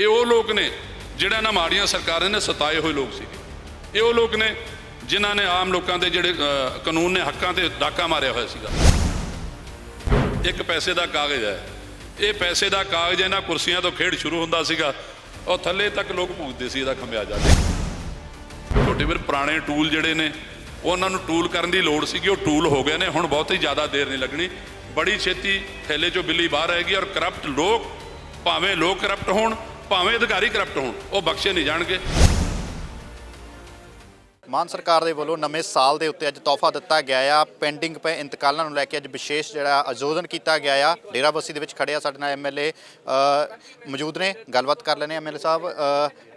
ਇਹ ਉਹ ਲੋਕ ਨੇ ਜਿਹੜਾ ਇਹਨਾਂ ਮਾੜੀਆਂ ਸਰਕਾਰਾਂ ਨੇ ਸਤਾਏ ਹੋਏ ਲੋਕ ਸੀਗੇ। ਇਹ ਉਹ ਲੋਕ ਨੇ ਜਿਨ੍ਹਾਂ ਨੇ ਆਮ ਲੋਕਾਂ ਦੇ ਜਿਹੜੇ ਕਾਨੂੰਨ ਨੇ ਹੱਕਾਂ ਤੇ ਡਾਕਾ ਮਾਰਿਆ ਹੋਇਆ ਸੀਗਾ। ਇੱਕ ਪੈਸੇ ਦਾ ਕਾਗਜ਼ ਹੈ। ਇਹ ਪੈਸੇ ਦਾ ਕਾਗਜ਼ ਇਹਨਾਂ ਕੁਰਸੀਆਂ ਤੋਂ ਖੇਡ ਸ਼ੁਰੂ ਹੁੰਦਾ ਸੀਗਾ। ਉਹ ਥੱਲੇ ਤੱਕ ਲੋਕ ਭੁਗਤਦੇ ਸੀ ਇਹਦਾ ਖਮਿਆਜਾ ਛੋਟੇ ਵੀਰ ਪੁਰਾਣੇ ਟੂਲ ਜਿਹੜੇ ਨੇ, ਉਹਨਾਂ ਨੂੰ ਟੂਲ ਕਰਨ ਦੀ ਲੋੜ ਸੀਗੀ। ਉਹ ਟੂਲ ਹੋ ਗਏ ਨੇ, ਹੁਣ ਬਹੁਤ ਹੀ ਜ਼ਿਆਦਾ ਦੇਰ ਨਹੀਂ ਲੱਗਣੀ। ਬੜੀ ਛੇਤੀ ਥੈਲੇ ਚੋਂ ਬਿੱਲੀ ਬਾਹਰ ਆਏਗੀ ਔਰ ਕਰਪਟ ਲੋਕ, ਭਾਵੇਂ ਲੋਕ ਕਰਪਟ ਹੋਣ ਭਾਵੇਂ ਅਧਿਕਾਰੀ ਕਰਪਟ ਹੋਣ ਉਹ ਬਖਸ਼ੇ ਨਹੀਂ ਜਾਣਗੇ। ਮਾਨ ਸਰਕਾਰ ਦੇ ਵੱਲੋਂ ਨਵੇਂ ਸਾਲ ਦੇ ਉੱਤੇ ਅੱਜ ਤੋਹਫਾ ਦਿੱਤਾ ਗਿਆ ਆ। ਪੈਂਡਿੰਗ ਪਏ ਇੰਤਕਾਲਾਂ ਨੂੰ ਲੈ ਕੇ ਅੱਜ ਵਿਸ਼ੇਸ਼ ਜਿਹੜਾ ਆਯੋਜਨ ਕੀਤਾ ਗਿਆ ਆ। ਡੇਰਾਬੱਸੀ ਦੇ ਵਿੱਚ ਖੜੇ ਆ ਸਾਡੇ ਨਾਲ ਐਮਐਲਏ ਮੌਜੂਦ ਨੇ। ਗੱਲਬਾਤ ਕਰ ਲੈਣੇ ਐਮਐਲਏ ਸਾਹਿਬ।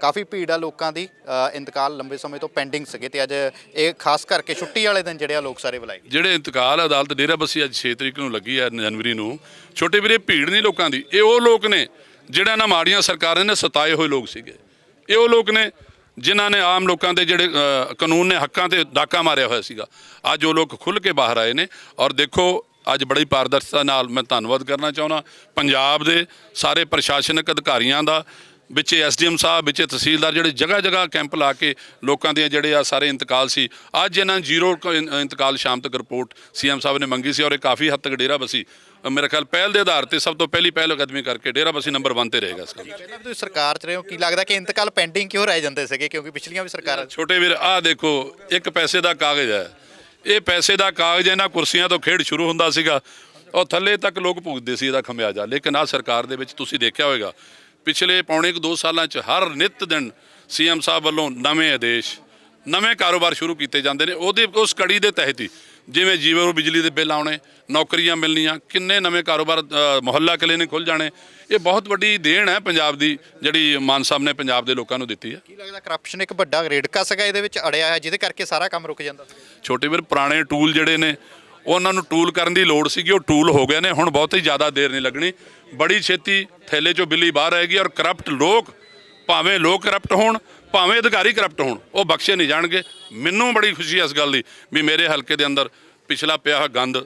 ਕਾਫੀ ਭੀੜ ਆ ਲੋਕਾਂ ਦੀ। ਇੰਤਕਾਲ ਲੰਬੇ ਸਮੇਂ ਤੋਂ ਪੈਂਡਿੰਗ ਸੀਗੇ ਤੇ ਅੱਜ ਇਹ ਖਾਸ ਕਰਕੇ ਛੁੱਟੀ ਵਾਲੇ ਦਿਨ ਜਿਹੜੇ ਆ ਲੋਕ ਸਾਰੇ ਬੁਲਾਏ ਜਿਹੜੇ ਇੰਤਕਾਲ ਅਦਾਲਤ ਡੇਰਾਬੱਸੀ ਅੱਜ 6 ਤਰੀਕ ਨੂੰ ਲੱਗੀ ਆ, ਜਨਵਰੀ ਨੂੰ। ਛੋਟੇ ਵੀਰੇ, ਭੀੜ ਨਹੀਂ ਲੋਕਾਂ ਦੀ। ਇਹ ਉਹ ਲੋਕ ਨੇ ਜਿਹੜਾ ਨਾ ਮਾੜੀਆਂ ਸਰਕਾਰਾਂ ਨੇ ਸਤਾਏ ਹੋਏ ਲੋਕ ਸੀਗੇ। ਇਹ ਉਹ ਲੋਕ ਨੇ ਜਿਨ੍ਹਾਂ ਨੇ ਆਮ ਲੋਕਾਂ ਦੇ ਜਿਹੜੇ ਕਾਨੂੰਨ ਨੇ ਹੱਕਾਂ ਤੇ ਡਾਕਾ ਮਾਰਿਆ ਹੋਇਆ ਸੀਗਾ। ਅੱਜ ਉਹ ਲੋਕ ਖੁੱਲ੍ਹ ਕੇ ਬਾਹਰ ਆਏ ਨੇ ਔਰ ਦੇਖੋ, ਅੱਜ ਬੜੀ ਪਾਰਦਰਸ਼ਤਾ ਨਾਲ ਮੈਂ ਧੰਨਵਾਦ ਕਰਨਾ ਚਾਹੁੰਦਾ। ਪੰਜਾਬ ਦੇ ਸਾਰੇ ਪ੍ਰਸ਼ਾਸਨਿਕ ਅਧਿਕਾਰੀਆਂ ਦਾ ਵਿੱਚ ਐਸਡੀਐਮ ਸਾਹਿਬ ਵਿੱਚ ਤਹਿਸੀਲਦਾਰ ਜਿਹੜੇ ਜਗ੍ਹਾ ਜਗ੍ਹਾ ਕੈਂਪ ਲਾ ਕੇ ਲੋਕਾਂ ਦੇ ਜਿਹੜੇ ਆ ਸਾਰੇ ਇੰਤਕਾਲ ਸੀ। ਅੱਜ ਇਹਨਾਂ ਜ਼ੀਰੋ ਇੰਤਕਾਲ ਸ਼ਾਮ ਤੱਕ ਰਿਪੋਰਟ ਸੀਐਮ ਸਾਹਿਬ ਨੇ ਮੰਗੀ ਸੀ ਔਰ ਇਹ ਕਾਫੀ ਹੱਦ ਤੱਕ ਡੇਰਾ ਬਸੀ। ਮੇਰੇ ਖਿਆਲ ਪਹਿਲ ਦੇ ਆਧਾਰ ਤੇ ਸਭ ਤੋਂ ਪਹਿਲੀ ਪਹਿਲ ਕਦਮੀ ਕਰਕੇ ਡੇਰਾ ਬਸੀ ਨੰਬਰ 1 ਤੇ ਰਹੇਗਾ ਇਸ। ਪਹਿਲਾਂ ਤੁਸੀਂ ਸਰਕਾਰ 'ਚ ਰਹੇ ਹੋ ਕੀ ਲੱਗਦਾ ਕਿ ਇੰਤਕਾਲ ਪੈਂਡਿੰਗ ਕਿਉਂ ਰਹਿ ਜਾਂਦੇ ਸੀਗੇ? ਕਿਉਂਕਿ ਪਿਛਲੀਆਂ ਵੀ ਸਰਕਾਰਾਂ ਛੋਟੇ ਵੀਰ ਆਹ ਦੇਖੋ ਇੱਕ ਪੈਸੇ ਦਾ ਕਾਗਜ਼ ਹੈ। ਇਹ ਪੈਸੇ ਦਾ ਕਾਗਜ਼ ਇਹਨਾਂ ਕੁਰਸੀਆਂ ਤੋਂ ਖੇਡ ਸ਼ੁਰੂ ਹੁੰਦਾ ਸੀਗਾ। ਉਹ ਥੱਲੇ ਤੱਕ ਲੋਕ ਭੁਗਤਦੇ ਸੀ ਇਹਦਾ ਖਮਿਆਜਾ। ਲੇਕਿਨ ਆਹ ਸਰਕਾਰ ਦੇ ਵਿੱਚ ਤੁਸੀਂ ਦੇਖਿਆ ਹੋਵੇਗਾ ਪਿਛਲੇ ਪੌਣੇ ਕੁ ਦੋ ਸਾਲਾਂ 'ਚ ਹਰ ਨਿੱਤ ਦਿਨ ਸੀਐਮ ਸਾਹਿਬ ਵੱਲੋਂ ਨਵੇਂ ਆਦੇਸ਼ ਨਵੇਂ ਕਾਰੋਬਾਰ ਸ਼ੁਰੂ ਕੀਤੇ ਜਾਂਦੇ ਨੇ। ਉਹਦੇ ਉਸ ਕੜੀ ਦੇ ਤਹਿਤ ਹੀ ਜਿਵੇਂ ਜੀਵਨ ਬਿਜਲੀ ਦੇ ਬਿੱਲ ਆਉਣੇ ਨੌਕਰੀਆਂ ਮਿਲਣੀਆਂ ਕਿੰਨੇ ਨਵੇਂ ਕਾਰੋਬਾਰ ਮੁਹੱਲਾ ਕਲੀਨਿਕ ਖੁੱਲ ਜਾਣੇ। ਇਹ ਬਹੁਤ ਵੱਡੀ ਦੇਣ ਹੈ ਪੰਜਾਬ ਦੀ ਜਿਹੜੀ ਮਾਨ ਸਾਹਿਬ ਨੇ ਪੰਜਾਬ ਦੇ ਲੋਕਾਂ ਨੂੰ ਦਿੱਤੀ ਹੈ। ਕੀ ਲੱਗਦਾ ਕਰਪਸ਼ਨ ਇੱਕ ਵੱਡਾ ਰੇੜਕਾ ਸੀਗਾ ਇਹਦੇ ਵਿੱਚ ਅੜਿਆ ਹੈ ਜਿਹਦੇ ਕਰਕੇ ਸਾਰਾ ਕੰਮ ਰੁਕ ਜਾਂਦਾ ਛੋਟੇ ਵੀਰ ਪੁਰਾਣੇ ਟੂਲ ਜਿਹੜੇ ਨੇ ਉਹਨਾਂ ਨੂੰ ਟੂਲ ਕਰਨ ਦੀ ਲੋੜ ਸੀਗੀ, ਉਹ ਟੂਲ ਹੋ ਗਏ ਨੇ, ਹੁਣ ਬਹੁਤ ਹੀ ਜ਼ਿਆਦਾ ਦੇਰ ਨਹੀਂ ਲੱਗਣੀ। ਬੜੀ ਛੇਤੀ ਥੈਲੇ ਚੋਂ ਬਿੱਲੀ ਬਾਹਰ ਆਏਗੀ ਔਰ ਕਰਪਟ ਲੋਕ, ਭਾਵੇਂ ਲੋਕ ਕਰਪਟ ਹੋਣ, ਭਾਵੇਂ ਅਧਿਕਾਰੀ ਕਰਪਟ ਹੋਣ, ਉਹ ਬਖਸ਼ੇ ਨਹੀਂ ਜਾਣਗੇ। ਮੈਨੂੰ ਬੜੀ ਖੁਸ਼ੀ ਹੈ ਇਸ ਗੱਲ ਦੀ ਵੀ ਮੇਰੇ ਹਲਕੇ ਦੇ ਅੰਦਰ ਪਿਛਲਾ ਪਿਆ ਗੰਦ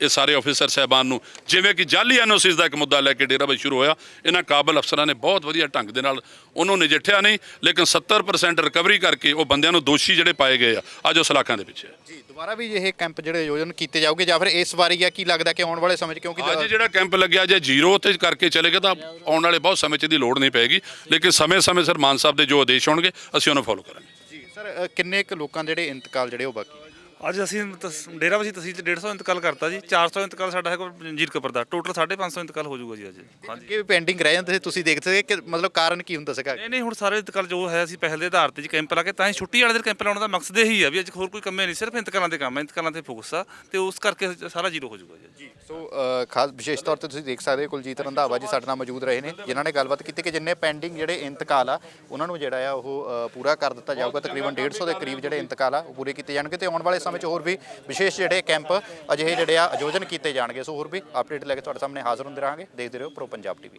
ਇਹ ਸਾਰੇ ਆਫੀਸਰ ਸਹਿਬਾਨ ਨੂੰ। ਜਿਵੇਂ ਕਿ ਜਾਲੀ ਐਨਓਸਿਸ ਦਾ ਇੱਕ ਮੁੱਦਾ ਲੈ ਕੇ ਡੇਰਾ ਬਾਈ ਸ਼ੁਰੂ ਹੋਇਆ। ਇਹਨਾਂ ਕਾਬਲ ਅਫਸਰਾਂ ਨੇ ਬਹੁਤ ਵਧੀਆ ਢੰਗ ਦੇ ਨਾਲ ਉਹਨੂੰ ਨਜਿੱਠਿਆ ਨਹੀਂ ਲੇਕਿਨ 70% ਰਿਕਵਰੀ ਕਰਕੇ ਉਹ ਬੰਦਿਆਂ ਨੂੰ ਦੋਸ਼ੀ ਜਿਹੜੇ ਪਾਏ ਗਏ ਆ। ਅੱਜ ਉਹ ਸਲਾਖਾਂ ਦੇ ਪਿੱਛੇ। ਜੀ ਦੁਬਾਰਾ ਵੀ ਇਹ ਕੈਂਪ ਜਿਹੜੇ ਆਯੋਜਨ ਕੀਤੇ ਜਾਓਗੇ ਜਾਂ ਫਿਰ ਇਸ ਵਾਰੀ ਆ ਕੀ ਲੱਗਦਾ ਕਿ ਆਉਣ ਵਾਲੇ ਸਮੇਂ 'ਚ? ਕਿਉਂਕਿ ਅੱਜ ਜਿਹੜਾ ਕੈਂਪ ਲੱਗਿਆ ਜੇ ਜ਼ੀਰੋ ਤੇ ਕਰਕੇ ਚਲੇ ਗਏ ਤਾਂ ਆਉਣ ਵਾਲੇ ਬਹੁਤ ਸਮੇਂ 'ਚ ਇਹਦੀ ਲੋੜ ਨਹੀਂ ਪਏਗੀ। ਲੇਕਿਨ ਸਮੇਂ-ਸਮੇਂ ਸਿਰ ਮਾਨ ਸਾਹਿਬ ਦੇ ਜੋ ਆਦੇਸ਼ ਹੋਣਗੇ ਅਸੀਂ ਉਹਨੂੰ ਫੋਲੋ ਕਰਾਂਗੇ। ਜੀ ਸਰ ਕਿੰਨੇ ਕੁ ਲੋਕਾਂ ਦੇ ਜਿਹੜੇ ਇੰਤਕਾਲ ਜਿਹੜੇ ਉਹ ਬਾਕੀ? ਅੱਜ ਅਸੀਂ ਤਸ- ਡੇਰਾ ਵਸੀ ਤਹਿਸੀਲ ਚ 150 ਇੰਤਕਾਲ ਕਰਤਾ ਜੀ 400 ਇੰਤਕਾਲ ਸਾਡਾ ਹੈਗਾ ਜੀਰ ਕਪਰ ਦਾ ਟੋਟਲ 550 ਇੰਤਕਾਲ ਹੋ ਜਾਊਗਾ ਜੀ ਅੱਜ। ਹਾਂਜੀ। ਕਿ ਵੀ ਪੈਂਡਿੰਗ ਰਹਿ ਜਾਂਦੇ ਸੀ ਤੁਸੀਂ ਦੇਖਦੇ ਸੀ ਕਿ ਮਤਲਬ ਕਾਰਨ ਕੀ ਹੁੰਦਾ ਸੀਗਾ ਨਹੀਂ ਨਹੀਂ ਹੁਣ ਸਾਰੇ ਇੰਤਕਾਲ ਜੋ ਹੈ ਅਸੀਂ ਪਹਿਲ ਦੇ ਆਧਾਰ ਤੇ ਜੀ ਕੈਂਪ ਲਾ ਕੇ ਤਾਂ ਹੀ ਛੁੱਟੀ ਵਾਲੇ ਦਿਨ ਕੈਂਪ ਲਾਉਣ ਦਾ ਮਕਸਦ ਇਹੀ ਹੈ ਵੀ ਅੱਜ ਹੋਰ ਕੋਈ ਕੰਮ ਨਹੀਂ ਸਿਰਫ ਇੰਤਕਾਲਾਂ ਦੇ ਕੰਮ ਹੈ ਇੰਤਕਾਲਾਂ ਤੇ ਫੋਕਸ ਆ ਤੇ ਉਸ ਕਰਕੇ ਸਾਰਾ ਜ਼ੀਰੋ ਹੋ ਜਾਊਗਾ ਜੀ ਸੋ ਅ, ਖਾਸ ਵਿਸ਼ੇਸ਼ ਤੌਰ ਤੇ ਤੁਸੀਂ ਦੇਖ ਸਕਦੇ ਹੋ ਕੁਲਜੀਤ ਰੰਧਾਵਾ ਜੀ ਸਾਡੇ ਨਾਲ ਮੌਜੂਦ ਰਹੇ ਨੇ ਜਿਨ੍ਹਾਂ ਨੇ ਗੱਲਬਾਤ ਕੀਤੀ ਕਿ ਜਿੰਨੇ ਪੈਂਡਿੰਗ ਜਿਹੜੇ ਇੰਤਕਾਲ ਆ ਉਹਨਾਂ ਨੂੰ ਜਿਹੜਾ ਆ ਉਹ ਅ, ਪੂਰਾ ਕਰ ਦਿੱਤਾ ਜਾਊਗਾ ਤਕਰੀਬਨ 150 ਦੇ ਕਰੀਬ ਜਿਹੜੇ ਇੰਤਕਾਲ ਆ ਉਹ ਪੂਰੇ ਕੀਤੇ ਜਾਣਗੇ ਤੇ ਆਉਣ ਵਾਲੇ ਸਮੇਂ ਵਿੱਚ ਹੋਰ ਵੀ ਵਿਸ਼ੇਸ਼ ਜਿਹੜੇ ਕੈਂਪ ਅਜਿਹੇ ਜਿਹੜੇ ਆ ਆਯੋਜਨ ਕੀਤੇ ਜਾਣਗੇ। ਸੋ ਹੋਰ ਵੀ ਅਪਡੇਟ ਲੈ ਕੇ ਤੁਹਾਡੇ ਸਾਹਮਣੇ ਹਾਜ਼ਰ ਹੁੰਦੇ ਰਹਾਂਗੇ। ਦੇਖਦੇ ਰਹੋ ਪ੍ਰੋ ਪੰਜਾਬ ਟੀਵੀ